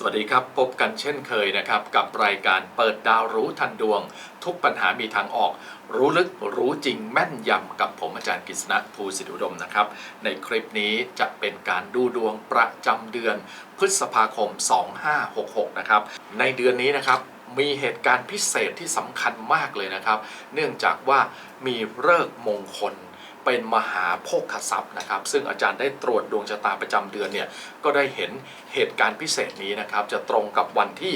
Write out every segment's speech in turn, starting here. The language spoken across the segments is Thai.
สวัสดีครับ พบกันเช่นเคยนะครับ กับรายการเปิดดาวรู้ทันดวง ทุกปัญหามีทางออก รู้ลึกรู้จริงแม่นยำกับผมอาจารย์กฤษณะภูสิทธิอุดมนะครับ ในคลิปนี้จะเป็นการดูดวงประจำเดือน พฤษภาคม 2566 นะครับ ในเดือนนี้นะครับมีเหตุการณ์พิเศษที่สำคัญมากเลยนะครับ เนื่องจากว่ามีเลิกมงคล เป็นมหาโภคทรัพย์นะครับ ซึ่งอาจารย์ได้ตรวจดวงชะตาประจำเดือนเนี่ยก็ได้เห็นเหตุการณ์พิเศษนี้นะครับ จะตรงกับวันที่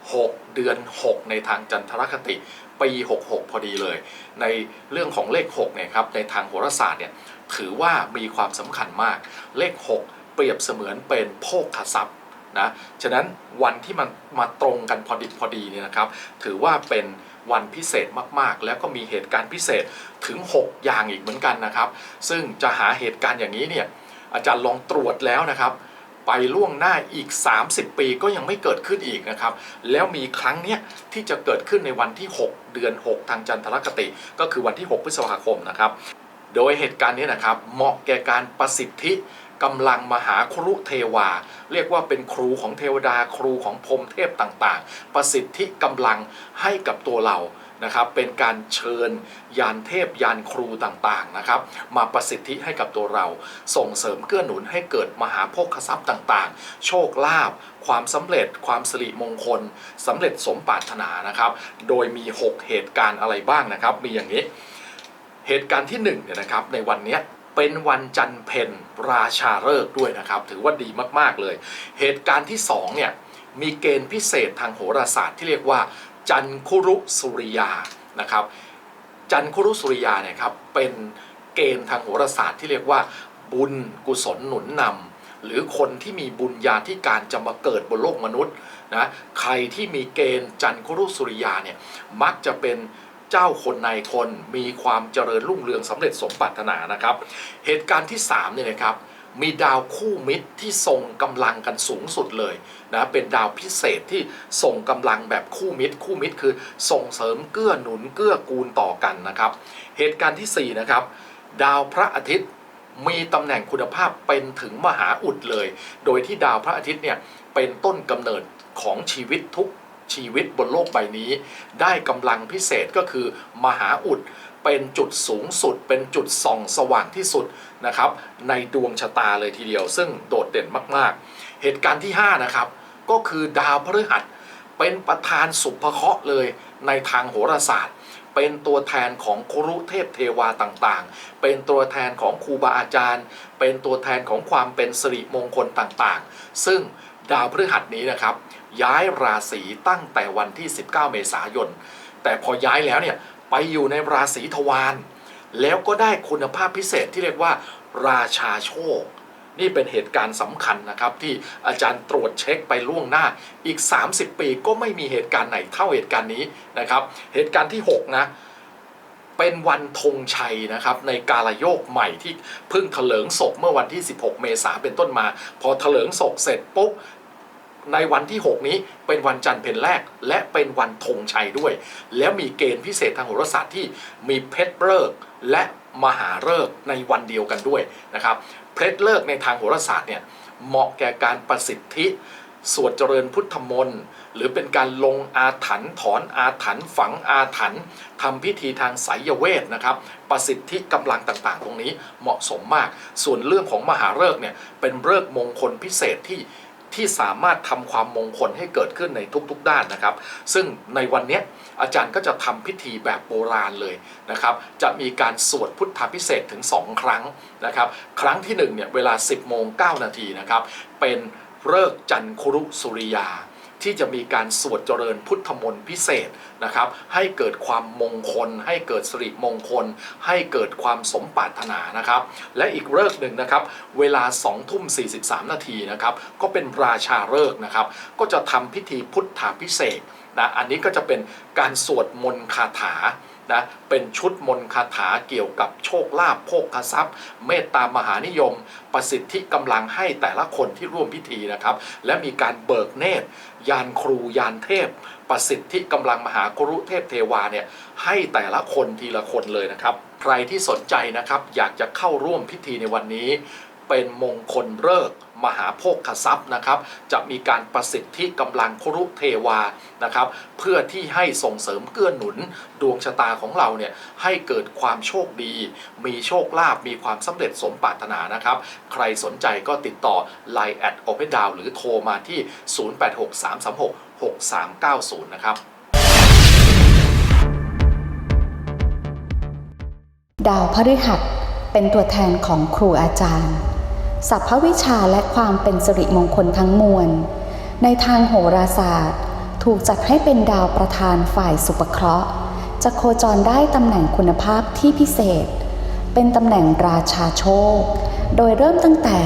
6 เดือน 6 ในทางจันทรคติปี 66 พอดีเลย ในเรื่องของเลข6เนี่ยครับในทางโหราศาสตร์เนี่ยถือว่ามีความสำคัญมาก เลข 6 เปรียบเสมือนเป็นโภคทรัพย์นะ ฉะนั้นวันที่มันมาตรงกันพอดิบพอดีเนี่ยนะครับ ถือว่าเป็นวันพิเศษมากๆ แล้วก็มีเหตุการณ์พิเศษถึง 6 อย่างอีกเหมือนกันนะครับ ซึ่งจะหาเหตุการณ์อย่างนี้เนี่ยอาจารย์ลองตรวจแล้วนะครับ ไปล่วงหน้าอีก 30 ปีก็ยังไม่เกิดขึ้นอีกนะครับ แล้วมีครั้งเนี้ยที่จะเกิดขึ้นในวันที่ 6 เดือน 6 ทางจันทรคติ ก็คือวันที่ 6 พฤษภาคมนะครับ โดยเหตุการณ์นี้นะครับเหมาะแก่การประสิทธิ กำลังมหาครุเทวา เรียกว่าเป็นครูของเทวดาครูของพรมเทพต่างๆ ประสิทธิกำลังให้กับตัวเรานะครับเป็นการเชิญยานเทพยานครูต่างๆนะครับมาประสิทธิให้กับตัวเรา ส่งเสริมเกื้อหนุนให้เกิดมหาโภคทรัพย์ต่างๆ โชคลาภความสำเร็จความสิริมงคลสำเร็จสมปรารถนานะครับ โดยมี 6 เหตุการณ์อะไรบ้างนะครับ มีอย่างนี้ เหตุการณ์ที่1เนี่ยนะครับในวันนี้ เป็นวันจันทร์เพ็ญราชาฤกษ์ด้วยนะครับ ถือว่าดีมากๆเลย เหตุการณ์ที่2เนี่ยมีเกณฑ์พิเศษทางโหราศาสตร์ที่เรียกว่า จันคุรุสุริยานะครับ จันคุรุสุริยาเนี่ยครับเป็นเกณฑ์ทางโหราศาสตร์ที่เรียกว่า บุญกุศลหนุนนำหรือคนที่มีบุญญาธิการจะมาเกิดบนโลกมนุษย์นะใครที่มีเกณฑ์จันคุรุสุริยาเนี่ยมักจะเป็น เจ้าคนนายคนมีความเจริญรุ่งเรืองสำเร็จสมปรารถนานะครับ เหตุการณ์ที่3เนี่ยนะครับมีดาวคู่มิตรที่ทรงกำลังกันสูงสุดเลยนะเป็นดาวพิเศษที่ส่งกำลังแบบคู่มิตร คู่มิตรคือส่งเสริมเกื้อหนุนเกื้อกูลต่อกันนะครับ เหตุการณ์ที่4นะครับดาวพระอาทิตย์มีตำแหน่งคุณภาพเป็นถึงมหาอุดเลย โดยที่ดาวพระอาทิตย์เนี่ยเป็นต้นกำเนิดของชีวิตทุก ชีวิตบนโลกใบนี้ ได้กำลังพิเศษก็คือมหาอุดเป็นจุดสูงสุด เป็นจุดส่องสว่างที่สุดนะครับในดวงชะตาเลยทีเดียว ซึ่งโดดเด่นมากๆ เหตุการณ์ที่ 5 นะครับ ก็คือดาวพฤหัสเป็นประธานสุภเคราะห์เลยในทางโหราศาสตร์ เป็นตัวแทนของครุเทพเทวาต่างๆ เป็นตัวแทนของครูบาอาจารย์ เป็นตัวแทนของความเป็นสิริมงคลต่างๆ ซึ่งดาวพฤหัสนี้นะครับ ย้ายราศีตั้งแต่วันที่ 19 เมษายน แต่พอย้ายแล้วเนี่ยไปอยู่ในราศีทวารแล้วก็ได้คุณภาพพิเศษที่เรียกว่า ราชาโชค นี่เป็นเหตุการณ์สำคัญนะครับ ที่อาจารย์ตรวจเช็คไปล่วงหน้าอีก 30 ปีก็ไม่มีเหตุการณ์ไหนเท่าเหตุการณ์นี้นะครับ เหตุการณ์ที่ 6 นะเป็นวันธงชัยนะครับในกาลโยกใหม่ที่เพิ่งเถลิงศพเมื่อวันที่ 16 เมษาเป็นต้นมา พอเถลิงศพเสร็จปุ๊บ ในวันที่ 6 นี้เป็นวันจันทร์เพ็ญแรก และเป็นวันธงชัยด้วย แล้วมีเกณฑ์พิเศษทางโหราศาสตร์ที่มีเพชรเลิกและมหาฤกษ์ในวันเดียวกันด้วยนะครับเพชรเลิกในทางโหราศาสตร์เนี่ยเหมาะแก่การประสิทธิสวดเจริญพุทธมนต์หรือเป็นการลงอาถรรพ์ถอนอาถรรพ์ฝังอาถรรพ์ทำพิธีทางไสยเวทนะครับ ประสิทธิกำลังต่างๆ ตรงนี้เหมาะสมมาก ส่วนเรื่องของมหาฤกษ์เนี่ยเป็นฤกษ์มงคลพิเศษที่ ที่สามารถทำความมงคลให้เกิดขึ้นในทุกๆด้านนะครับ ซึ่งในวันนี้อาจารย์ก็จะทำพิธีแบบโบราณเลยนะครับ จะมีการสวดพุทธพิเศษถึง 2 ครั้งนะครับ ครั้งที่1เนี่ยเวลา 10โมง9นาทีนะครับ เป็นเลิกษ์จันครุสุริยา ที่จะมีการสวดเจริญพุทธมนต์พิเศษนะครับ ให้เกิดความมงคล ให้เกิดสิริมงคล ให้เกิดความสมปรารถนานะครับ และอีกเลิกหนึ่งนะครับ เวลา2ทุ่ม43 นาทีนะครับ ก็เป็นราชาเลิกนะครับ ก็จะทำพิธีพุทธาพิเศษนะอันนี้ก็จะเป็นการสวดมนต์คาถา นะเป็นชุดมนต์คาถาเกี่ยวกับโชคลาภโภคทรัพย์ เมตตามหานิยม ประสิทธิกำลังให้แต่ละคนที่ร่วมพิธีนะครับ และมีการเบิกเนตร ยานครูยานเทพ ประสิทธิกำลังมหากรุเทพเทวาเนี่ยให้แต่ละคนทีละคนเลยนะครับ ใครที่สนใจนะครับอยากจะเข้าร่วมพิธีในวันนี้ เป็นมงคลเลิกษ์ มหาโภคทรัพย์นะครับ จะมีการประสิทธิกำลังครุเทวานะครับ เพื่อที่ให้ส่งเสริมเกื้อหนุนดวงชะตาของเราเนี่ยให้เกิดความโชคดี มีโชคลาภมีความสำเร็จสมปรารถนานะครับ ใครสนใจก็ติดต่อ Line แอด Open Down หรือโทรมาที่ 0863366390 นะครับดาวพฤหัสเป็นตัวแทนของครูอาจารย์ สัพพวิชาและความเป็นสิริมงคลทั้งมวล ในทางโหราศาสตร์ ถูกจัดให้เป็นดาวประธานฝ่ายสุปเคราะห์ จะโคจรได้ตำแหน่งคุณภาพที่พิเศษ เป็นตำแหน่งราชาโชค โดยเริ่มตั้งแต่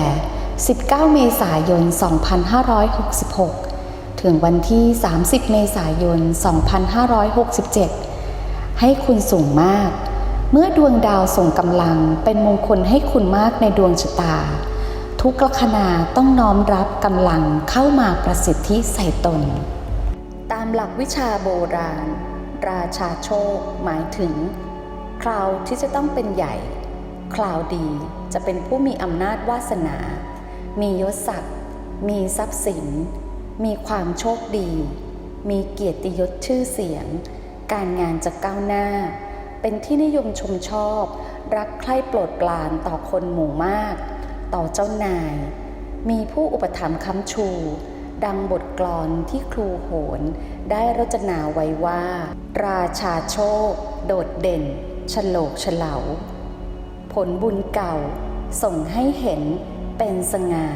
19 เมษายน 2566 ถึงวันที่ 30 เมษายน 2567 ให้คุณสูงมาก เมื่อดวงดาวส่งกำลังเป็นมงคลให้คุณมากในดวงชะตา ทุกลัคนาต้องน้อมรับกำลังเข้ามาประสิทธิใส่ตน ตามหลักวิชาโบราณ ราชาโชคหมายถึง คราวที่จะต้องเป็นใหญ่ คราวดีจะเป็นผู้มีอำนาจวาสนา มียศศักดิ์มีทรัพย์สิน มีความโชคดี มีเกียรติยศชื่อเสียง การงานจะก้าวหน้า เป็นที่นิยมชมชอบ รักใคร่โปรดปรานต่อคนหมู่มาก ต่อเจ้านาย มีผู้อุปถัมภ์ค้ำชู ดังบทกลอนที่ครูโหนได้รจนาไว้ว่า ราชาโชค โดดเด่นฉโลกเฉลาผลบุญเก่าส่งให้เห็นเป็นสง่า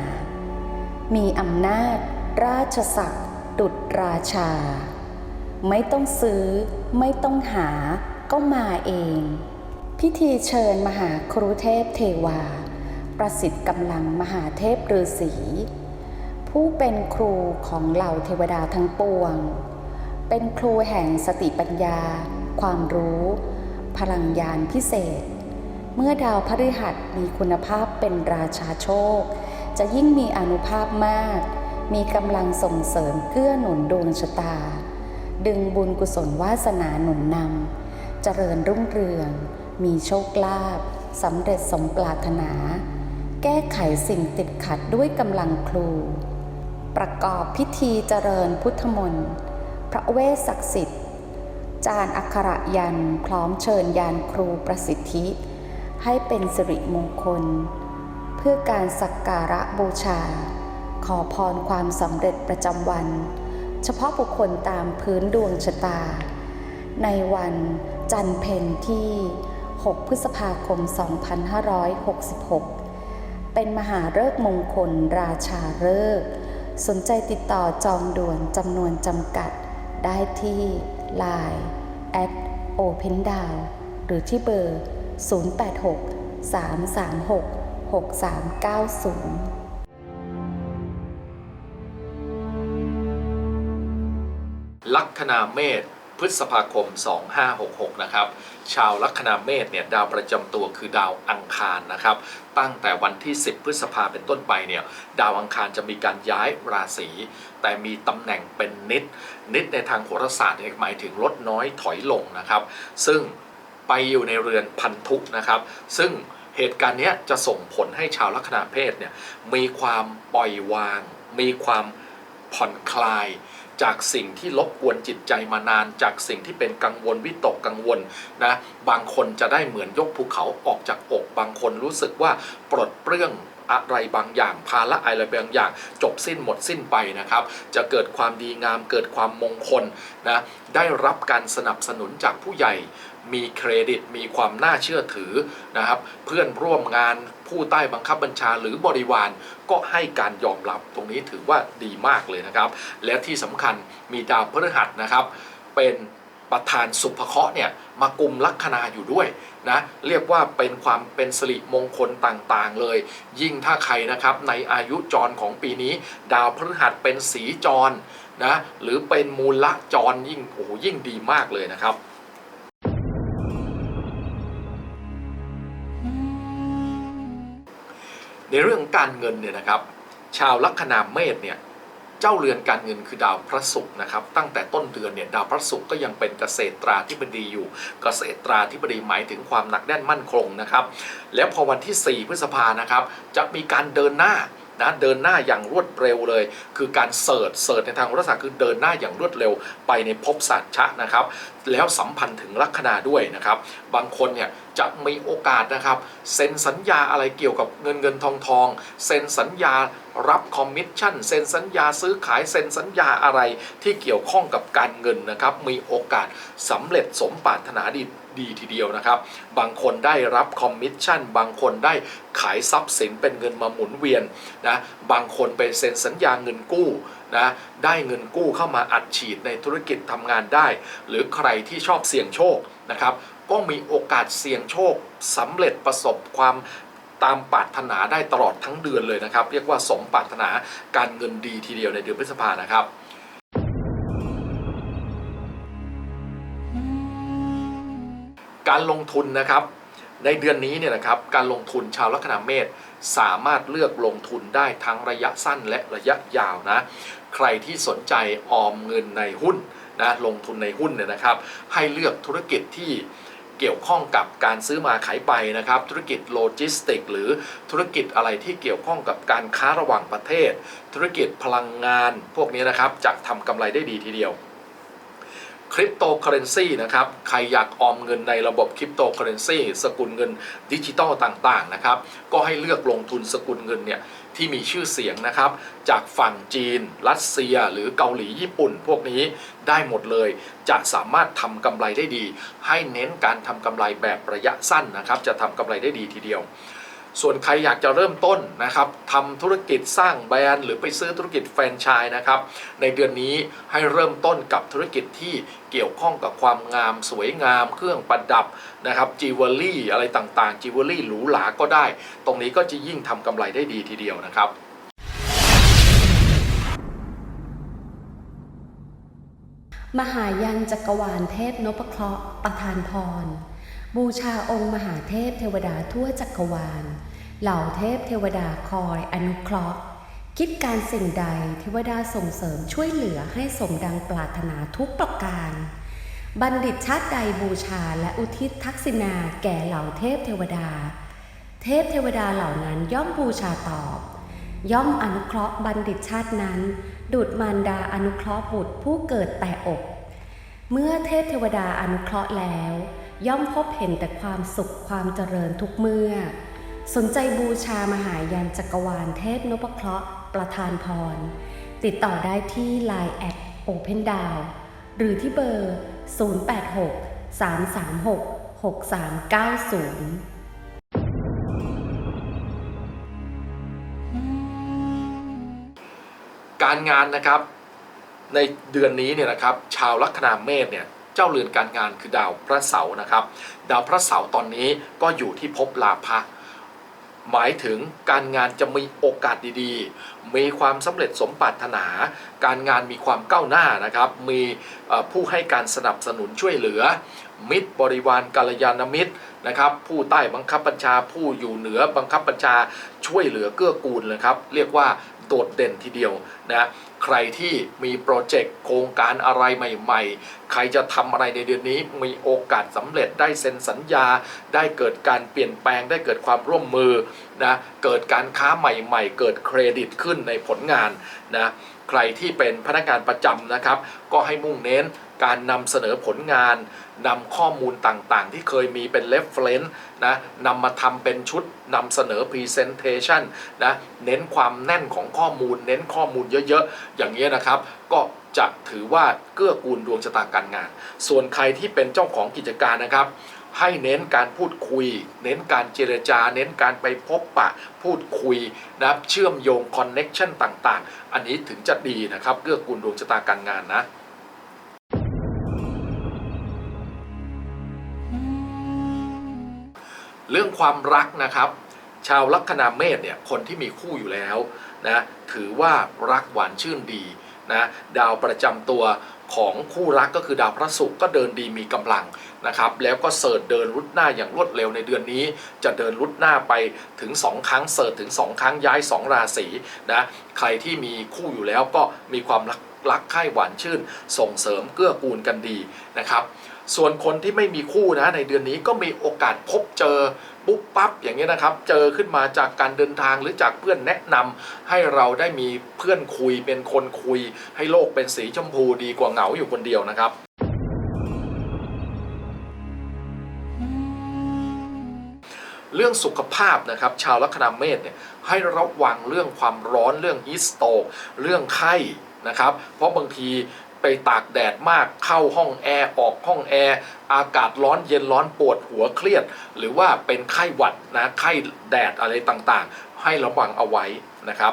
มีอำนาจ ราชศักดิ์ดุจราชา ไม่ต้องซื้อไม่ต้องหาก็มาเอง พิธีเชิญมหาครูเทพเทวา ประสิทธิ์กำลังมหาเทพฤาษีผู้เป็นครูของเหล่าเทวดาทั้งปวง เป็นครูแห่งสติปัญญา ความรู้ พลังยานพิเศษ เมื่อดาวพฤหัสมีคุณภาพเป็นราชาโชค จะยิ่งมีอนุภาพมาก มีกำลังส่งเสริมเกื้อหนุนดวงชะตา ดึงบุญกุศลวาสนาหนุนนำเจริญรุ่งเรือง มีโชคลาภสำเร็จสมปรารถนา แก้ไขสิ่งติดขัดด้วยกำลังครู ประกอบพิธีเจริญพุทธมนต์พระเวสศักดิ์สิทธิ์ จานอักขระยันพร้อมเชิญยานครูประสิทธิ ให้เป็นสิริมงคล เพื่อการสักการะบูชา ขอพรความสำเร็จประจำวัน เฉพาะบุคคลตามพื้นดวงชะตา ในวันจันเพ็ญที่ 6 พฤษภาคม 2566 เป็นมหาฤกษ์มงคล ราชาฤกษ์สนใจติดต่อจองด่วนจำนวนจำกัด ได้ที่ Line at Open d o w n หรือที่เบอร์ 086 336 6390ลัคนาเมษ พฤษภาคม 2566 นะครับ ชาวลัคนาเมษเนี่ยดาวประจำตัวคือดาวอังคารนะครับ ตั้งแต่วันที่ 10 พฤษภาเป็นต้นไปเนี่ยดาวอังคารจะมีการย้ายราศีแต่มีตำแหน่งเป็นนิด นิดในทางโหราศาสตร์หมายถึงลดน้อยถอยลงนะครับ ซึ่งไปอยู่ในเรือนพันธุนะครับ ซึ่งเหตุการณ์นี้จะส่งผลให้ชาวลัคนาเพศเนี่ยมีความปล่อยวาง มีความผ่อนคลาย จากสิ่งที่รบกวนจิตใจมานาน จากสิ่งที่เป็นกังวลวิตกกังวลนะบางคนจะได้เหมือนยกภูเขาออกจากอกบางคนรู้สึกว่าปลดเปลื้องอะไรบางอย่างภาระอะไรบางอย่าง จบสิ้นหมดสิ้นไปนะครับ จะเกิดความดีงามเกิดความมงคลนะได้รับการสนับสนุนจากผู้ใหญ่ มีเครดิต มีความน่าเชื่อถือนะครับ เพื่อนร่วมงานผู้ใต้บังคับบัญชาหรือบริวารก็ให้การยอมรับตรงนี้ถือว่าดีมากเลยนะครับ และที่สำคัญมีดาวพฤหัสนะครับ เป็นประธานสุภเคราะห์เนี่ยมากุมลัคนาอยู่ด้วยนะเรียกว่าเป็นความเป็นสิริมงคลต่างๆเลย ยิ่งถ้าใครนะครับในอายุจรของปีนี้ ดาวพฤหัสเป็นสีจรนะหรือเป็นมูละจรยิ่งโอ้โหยิ่งดีมากเลยนะครับ เรื่องการเงินเนี่ยนะครับ ชาวลัคนาเมษเนี่ยเจ้าเรือนการเงินคือดาวพระศุกร์นะครับ ตั้งแต่ต้นเดือนเนี่ยดาวพระศุกร์ก็ยังเป็นเกษตราธิบดีอยู่ เกษตราธิบดีหมายถึงความหนักแน่นมั่นคงนะครับ แล้วพอวันที่ 4 พฤษภานะครับ จะมีการเดินหน้านะเดินหน้าอย่างรวดเร็วเลย คือการเสิร์ชเสิร์ชในทางโหราศาสตร์คือเดินหน้าอย่างรวดเร็วไปในภพสัตชะนะครับ แล้วสัมพันธ์ถึงลัคนาด้วยนะครับ บางคนเนี่ย จะมีโอกาสนะครับเซ็นสัญญาอะไรเกี่ยวกับเงินเงินทองทองเซ็นสัญญารับคอมมิชชั่นเซ็นสัญญาซื้อขายเซ็นสัญญาอะไรที่เกี่ยวข้องกับการเงินนะครับ มีโอกาสสำเร็จสมปรารถนาดีดีทีเดียวนะครับ บางคนได้รับคอมมิชชั่น บางคนได้ขายทรัพย์สินเป็นเงินมาหมุนเวียนนะ บางคนไปเซ็นสัญญาเงินกู้นะ ได้เงินกู้เข้ามาอัดฉีดในธุรกิจทำงานได้ หรือใครที่ชอบเสี่ยงโชคนะครับ ก็มีโอกาสเสี่ยงโชคสำเร็จประสบความตามปรารถนาได้ตลอดทั้งเดือนเลยนะครับ เรียกว่าสมปรารถนาการเงินดีทีเดียวในเดือนพฤษภานะครับการลงทุนนะครับในเดือนนี้เนี่ยนะครับการลงทุนชาวลัคนาเมษสามารถเลือกลงทุนได้ทั้งระยะสั้นและระยะยาวนะใครที่สนใจออมเงินในหุ้นนะลงทุนในหุ้นเนี่ยนะครับ ให้เลือกธุรกิจที่ เกี่ยวข้องกับการซื้อมาขายไปนะครับ ธุรกิจโลจิสติก หรือธุรกิจอะไรที่เกี่ยวข้องกับการค้าระหว่างประเทศ ธุรกิจพลังงาน พวกนี้นะครับจะทำกำไรได้ดีทีเดียวคริปโตเคอเรนซีนะครับ ใครอยากออมเงินในระบบคริปโตเคอเรนซีสกุลเงินดิจิตอลต่างๆนะครับ ก็ให้เลือกลงทุนสกุลเงินเนี่ย ที่มีชื่อเสียงนะครับ จากฝั่งจีน รัสเซียหรือเกาหลีญี่ปุ่น พวกนี้ได้หมดเลย จะสามารถทำกำไรได้ดี ให้เน้นการทำกำไรแบบระยะสั้นนะครับ จะทำกำไรได้ดีทีเดียว ส่วนใครอยากจะเริ่มต้นนะครับทำธุรกิจสร้างแบรนด์หรือไปซื้อธุรกิจแฟรนไชส์นะครับ ในเดือนนี้ให้เริ่มต้นกับธุรกิจที่เกี่ยวข้องกับความงามสวยงาม เครื่องประดับนะครับจิวเวลรี่อะไรต่างๆจิวเวลรี่หรูหราก็ได้ ตรงนี้ก็จะยิ่งทำกำไรได้ดีทีเดียวนะครับมหายันจักรวาลเทพนพเคราะห์ประทานพร บูชาองค์มหาเทพเทวดาทั่วจักรวาล เหล่าเทพเทวดาคอยอนุเคราะห์ คิดการสิ่งใดเทวดาส่งเสริมช่วยเหลือให้สมดังปรารถนาทุกประการ บัณฑิตชาติใดบูชาและอุทิศทักษิณาแก่เหล่าเทพเทวดา เทพเทวดาเหล่านั้นย่อมบูชาตอบ ย่อมอนุเคราะห์บัณฑิตชาตินั้น ดุดมารดาอนุเคราะห์บุตรผู้เกิดแต่อก เมื่อเทพเทวดาอนุเคราะห์แล้ว ย่อมพบเห็นแต่ความสุขความเจริญทุกเมื่อ สนใจบูชามหายันจักรวาลเทพนพเคราะห์ประทานพร ติดต่อได้ที่ Line แอด Open d o w หรือที่เบอร์ 086 336 6390การงานนะครับในเดือนนี้เนี่ยนะครับชาวลัคนาเมษเนี่ย เจ้าเรือนการงานคือดาวพระเสาร์นะครับ ดาวพระเสาร์ตอนนี้ก็อยู่ที่ภพลาภะหมายถึงการงานจะมีโอกาสดีๆ มีความสำเร็จสมปรารถนา การงานมีความก้าวหน้านะครับ มีผู้ให้การสนับสนุนช่วยเหลือ มิตรบริวารกัลยาณมิตรนะครับ ผู้ใต้บังคับบัญชา ผู้อยู่เหนือบังคับบัญชาช่วยเหลือเกื้อกูลนะครับ เรียกว่าโดดเด่นทีเดียวนะ ใครที่มีโปรเจกต์โครงการอะไรใหม่ๆ ใครจะทำอะไรในเดือนนี้มีโอกาสสำเร็จได้เซ็นสัญญา ได้เกิดการเปลี่ยนแปลงได้เกิดความร่วมมือนะเกิดการค้าใหม่ๆ เกิดเครดิตขึ้นในผลงานนะ ใครที่เป็นพนักงานประจำนะครับ ก็ให้มุ่งเน้นการนำเสนอผลงานนำข้อมูลต่างๆ ที่เคยมีเป็น reference นะนำมาทำเป็นชุดนำเสนอ presentation นะเน้นความแน่นของข้อมูล เน้นข้อมูลเยอะๆ อย่างนี้นะครับ ก็จะถือว่าเกื้อกูลดวงชะตาการงาน ส่วนใครที่เป็นเจ้าของกิจการนะครับ ให้เน้นการพูดคุย เน้นการเจรจา เน้นการไปพบปะพูดคุยนะครับเชื่อมโยงคอนเน็ชันต่างๆ อันนี้ถึงจะดีนะครับเกื้อกูลดวงชะตาการงานนะเรื่องความรักนะครับ ชาวลัคนาเมษเนี่ยคนที่มีคู่อยู่แล้วนะถือว่ารักหวานชื่นดี นะดาวประจำตัวของคู่รักก็คือดาวพระศุกร์ก็เดินดีมีกำลังนะครับ แล้วก็เสิร์ชเดินรุดหน้าอย่างรวดเร็วในเดือนนี้ จะเดินรุดหน้าไปถึง 2 ครั้งเสิร์ชถึง 2 ครั้งย้าย 2 ราศีนะใครที่มีคู่อยู่แล้วก็มีความรักรักใคร่หวานชื่น ส่งเสริมเกื้อกูลกันดีนะครับ ส่วนคนที่ไม่มีคู่นะในเดือนนี้ก็มีโอกาสพบเจอ ปุ๊บปั๊บอย่างเงี้ยนะครับ เจอขึ้นมาจากการเดินทางหรือจากเพื่อนแนะนำให้เราได้มีเพื่อนคุยเป็นคนคุย ให้โลกเป็นสีชมพูดีกว่าเหงาอยู่คนเดียวนะครับเรื่องสุขภาพนะครับชาวลัคนาเมษเนี่ยให้ระวังเรื่องความร้อนเรื่องฮิสโตกเรื่องไข้นะครับ เพราะบางที ไปตากแดดมากเข้าห้องแอร์ออกห้องแอร์อากาศร้อนเย็นร้อนปวดหัวเครียด หรือว่าเป็นไข้หวัดนะไข้แดดอะไรต่างๆ ให้ระวังเอาไว้นะครับ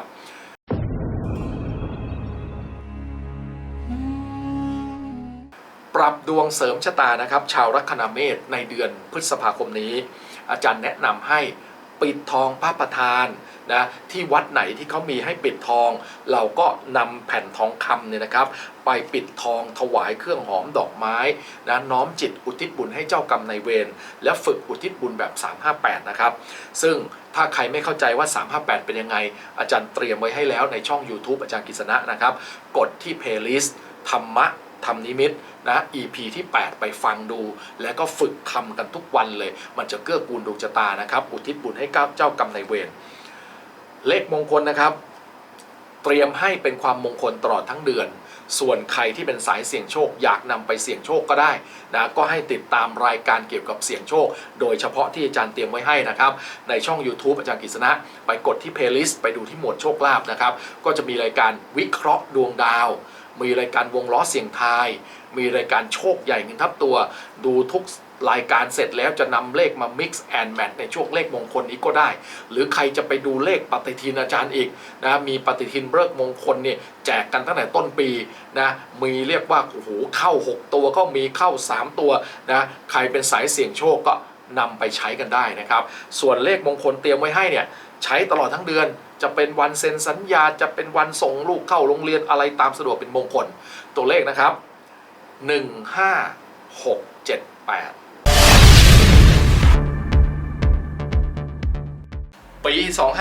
ปรับดวงเสริมชะตานะครับ ชาวลัคนาเมษในเดือนพฤษภาคมนี้ อาจารย์แนะนำให้ ปิดทองพระประธานนะที่วัดไหนที่เขามีให้ปิดทอง เราก็นำแผ่นทองคำเนี่ยนะครับ ไปปิดทองถวายเครื่องหอมดอกไม้นะน้อมจิตอุทิศบุญให้เจ้ากรรมนายเวรและฝึกอุทิศบุญแบบ 358 นะครับ ซึ่งถ้าใครไม่เข้าใจว่า 358 เป็นยังไง อาจารย์เตรียมไว้ให้แล้วในช่อง YouTube อาจารย์กฤษณะนะครับ กดที่ playlist ธรรมะ ทำนิมิตนะ EP ที่ 8 ไปฟังดู แล้วก็ฝึกทำกันทุกวันเลย มันจะเกื้อกูลดวงชะตานะครับ อุทิศบุญให้กับเจ้ากรรมนายเวรเลขมงคลนะครับ เตรียมให้เป็นความมงคลตลอดทั้งเดือน ส่วนใครที่เป็นสายเสี่ยงโชค อยากนำไปเสี่ยงโชคก็ได้นะก็ให้ติดตามรายการเกี่ยวกับเสี่ยงโชค โดยเฉพาะที่อาจารย์เตรียมไว้ให้นะครับ ในช่อง YouTube อาจารย์กฤษณะ ไปกดที่ playlist ไปดูที่หมวดโชคลาภนะครับ ก็จะมีรายการวิเคราะห์ดวงดาว มีรายการวงล้อเสี่ยงทาย มีรายการโชคใหญ่เงินทับตัว ดูทุกรายการเสร็จแล้วจะนำเลขมา mix and match ในช่วงเลขมงคลนี้ก็ได้ หรือใครจะไปดูเลขปฏิทินอาจารย์อีกนะมีปฏิทินเลิกมงคลเนี่ยแจกกันตั้งแต่ต้นปีนะมีเรียกว่าโอ้โหเข้า 6 ตัวก็มีเข้า 3 ตัวนะใครเป็นสายเสี่ยงโชคก็นำไปใช้กันได้นะครับ ส่วนเลขมงคลเตรียมไว้ให้เนี่ยใช้ตลอดทั้งเดือน จะเป็นวันเซ็นสัญญาจะเป็นวันส่งลูกเข้าโรงเรียนอะไรตามสะดวกเป็นมงคล ตัวเลขนะครับ 1 5 6 7 8ปี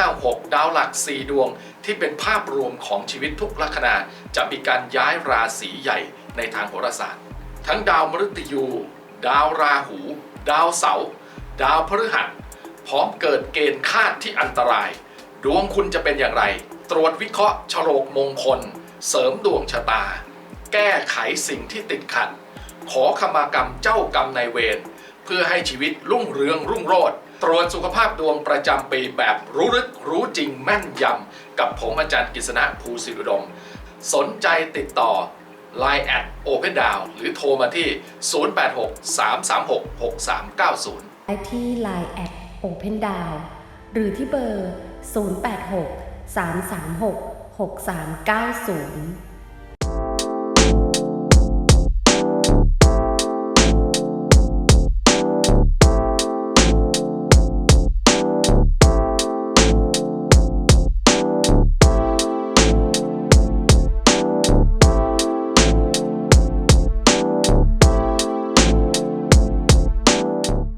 256 ดาวหลัก 4 ดวงที่เป็นภาพรวมของชีวิตทุกลัคนาจะมีการย้ายราศีใหญ่ในทางโหราศาสตร์ ทั้งดาวมฤตยู ดาวราหู ดาวเสาร์ดาวพฤหัส พร้อมเกิดเกณฑ์คาดที่อันตราย ดวงคุณจะเป็นอย่างไร ตรวจวิเคราะห์ฉลกมงคล เสริมดวงชะตา แก้ไขสิ่งที่ติดขัด ขอขมากรรมเจ้ากรรมนายเวรเพื่อให้ชีวิตรุ่งเรืองรุ่งโรจน์ตรวจสุขภาพดวงประจำปีแบบรู้ลึกรู้จริงแม่นยำกับผมอาจารย์กฤษณะภูสิริดม สนใจติดต่อ Line แอด Open Down หรือโทรมาที่ 086 336 6390ได้ที่ Line แอด Open Down หรือที่เบอร์ 086 336 6390